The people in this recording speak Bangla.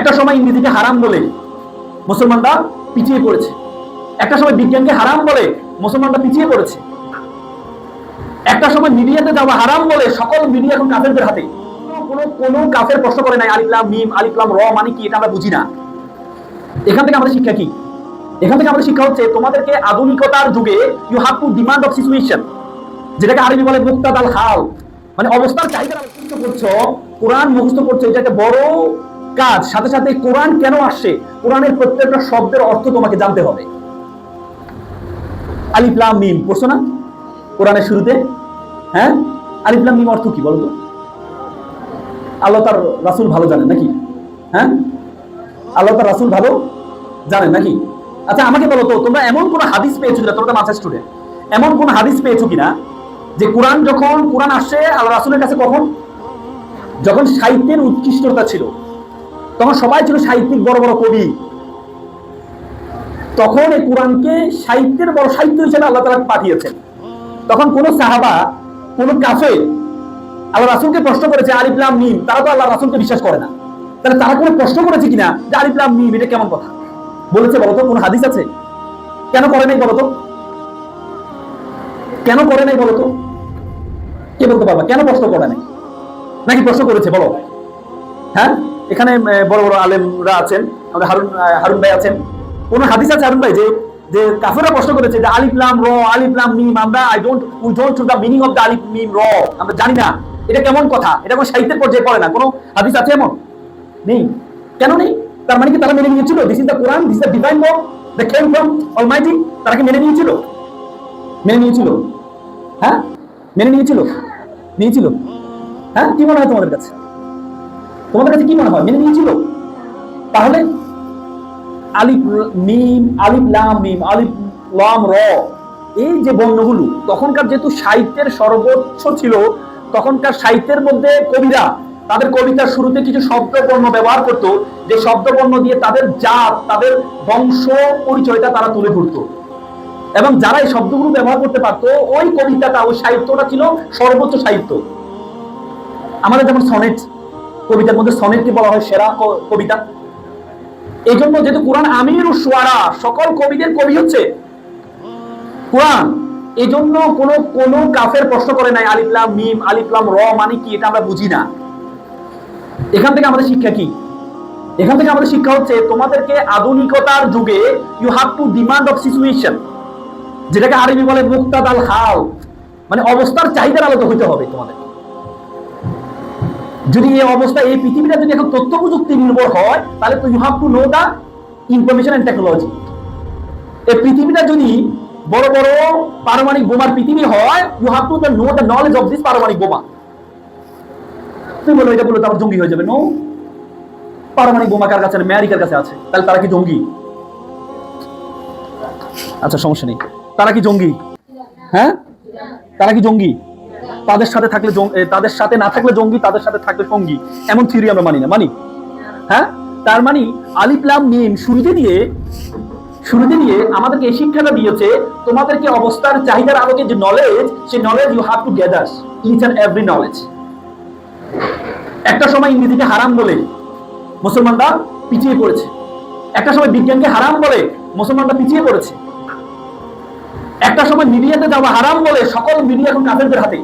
একটা সময় ইংরেজিকে হারাম বলে মুসলমানরা পিছিয়ে পড়েছে। একটা সময় বিজ্ঞানকে হারাম বলে মুসলমানরা পিছিয়ে পড়েছে। একটা সময় মিডিয়াতে যাওয়া হারাম বলে সকল মিডিয়া এখন কাফেরদের হাতে। কোনো কোনো কাফের প্রশ্ন করে নাই আলিফলাম মিম আলিফলাম র মানে কি, এটা আমরা বুঝি না। এখান থেকে আমাদের শিক্ষা কি? এখান থেকে আমাদের শিক্ষা হচ্ছে, তোমাদেরকে আধুনিকতার যুগে you have to demand of situation যেটাকে আরবি বলে মুক্তাদ আল হাল। মানে অবস্থার চাহিদা করছ, কোরআন মুখস্থ করছ, এটা একটা বড় কাজ। সাথে সাথে কোরআন কেন আসছে? কোরআনের প্রত্যেকটা শব্দের অর্থ তোমাকে জানতে হবে। আলিফলাম মিম, পড়ছো না? কোরআনের শুরুতে? হ্যাঁ? আলিফলাম মিম অর্থ কি বলতো আল্লাহ তার রাসুল ভালো জানেন নাকি? হ্যাঁ? আল্লাহ তার রাসুল ভালো জানেন নাকি? আচ্ছা আমাকে বলো তো, তোমরা এমন কোনো হাদিস পেয়েছ কিনা? তোমরা মাস্টার স্টুডেন্ট। এমন কোন হাদিস পেয়েছ কিনা যে কোরআন যখন, কোরআন আসছে, আল্লাহ রাসুলের কাছে কখন? যখন সাহিত্যের উৎকৃষ্টতা ছিল। তখন সবাই ছিল সাহিত্যিক, বড় বড় কবি। তখন এই কোরআনকে সাহিত্যের বড় সাহিত্য হিসেবে আল্লাহ তালা পাঠিয়েছেন। তখন কোন সাহাবা, কোন কাফে আল্লাহ রাসুলকে প্রশ্ন করেছে আলিফলাম মিম তারা তো আল্লাহ রাসুলকে বিশ্বাস করে না। তাহলে তারা কোনো প্রশ্ন করেছে কিনা যে আলিফলাম মিম, এটা কেমন কথা? বলেছে, বলতো, কোন হাদিস আছে? কেন করে নাই বলতো? কেন করে নাই বলতো? কে বলতে পারবা? কেন প্রশ্ন করে নাই? নাকি প্রশ্ন করেছে? বলো। হ্যাঁ? এখানে বড় বড় আলেমরা আছেন, আমাদের হারুন হারুন ভাই আছেন। কোন হাদিস আছে হারুন ভাই যে যে কাফেররা প্রশ্ন করেছে যে আলিফ লাম র, আলিফ লাম মিম, আমরা I don't we don't know the meaning of the আলিফ মিম র, আমরা জানি না। এটা কেমন কথা? এটা কোন সাহিত্যের পর্যায়ে পড়ে না। কোনো হাদিস আছে এমন? নেই। কেন নেই? তার মানে কি তারা মেনে নিয়েছিল? This is the Quran this the divine book the came from almighty তারা কি মেনে নিয়েছিল? মেনে নিয়েছিল। হ্যাঁ? মেনে নিয়েছিল? নিয়েছিল। হ্যাঁ? কি মনে হয় তোমাদের কাছে? তোমাদের কাছে কি মনে হয়? মেনে নিয়েছিল? তাহলে আলিফ মিম, আলিফ লাম মিম, আলিফ লাম র, এই যে বর্ণগুলো, তখনকার যেহেতু সাহিত্যের সর্বোচ্চ ছিল, তখনকার সাহিত্যের মধ্যে কবিরা তাদের কবিতার শুরুতে কিছু শব্দবর্ণ ব্যবহার করত, যে শব্দবর্ণ দিয়ে তাদের জাত, তাদের বংশ পরিচয়টা তারা তুলে ধরতো। এবং যারা এই শব্দগুলো ব্যবহার করতে পারতো, ওই কবিতাটা, ওই সাহিত্যটা ছিল সর্বোচ্চ সাহিত্য। আমাদের যেমন সনেট কবিতার মধ্যে সনেটকে বলা হয় সেরা কবিতা। এই জন্য যেহেতু কোরআন আমির ও সোয়ারা, সকল কবিদের কবি হচ্ছে কোরআন। এই জন্য কোনো কোনো কাফের প্রশ্ন করে নাই আলিফলাম মিম আলিফলাম র মানে কি এটা আমরা বুঝি না। এখান থেকে আমাদের শিক্ষা কি? এখান থেকে আমাদের শিক্ষা হচ্ছে তোমাদেরকে আধুনিকতার যুগে you have to demand of situation যেটাকে আরবি বলে মুক্তাদ আল হাল। মানে অবস্থার চাহিদার আলোতে হইতে হবে তোমাদের যদি এই অবস্থা এই পৃথিবীটা যদি এখন তথ্য প্রযুক্তি নির্ভর হয়, তাহলে তো you have to know the information and technology এই পৃথিবীটা যদি বড় বড় পারমাণবিক বোমার পৃথিবী হয় you have to know the knowledge of this পারমাণবিক বোমা। তুমি বলো, এটা বলল তারপর জঙ্গি হয়ে যাবে। নো পারমাণবিক বোমা কার কাছে? আমেরিকার কাছে আছে। তাহলে তারা কি জঙ্গি? আচ্ছা সমস্যা নেই। তারা কি জঙ্গি? হ্যাঁ? তারা কি জঙ্গি? তাদের সাথে থাকলে তাদের সাথে না থাকলে জঙ্গি, তাদের সাথে থাকলে সঙ্গী। এমন থিওরি আমরা মানি না। মানি? হ্যাঁ? তার মানে আলিপ্লাম মিম শুরুতে দিয়ে শুরুতে দিয়ে আমাদেরকে এই শিক্ষাটা দিয়েছে, তোমাদেরকে অবস্থার চাহিদার আলোকে যে নলেজ সেই knowledge you have to gather each and every knowledge একটা সময় ইংরেজিকে হারাম বলে মুসলমানরা পিছিয়ে পড়েছে। একটা সময় বিজ্ঞানকে হারাম বলে মুসলমানরা পিছিয়ে পড়েছে। একটা সময় মিডিয়াতে যাওয়া হারাম বলে সকল মিডিয়া এখন কাফেরদের হাতে।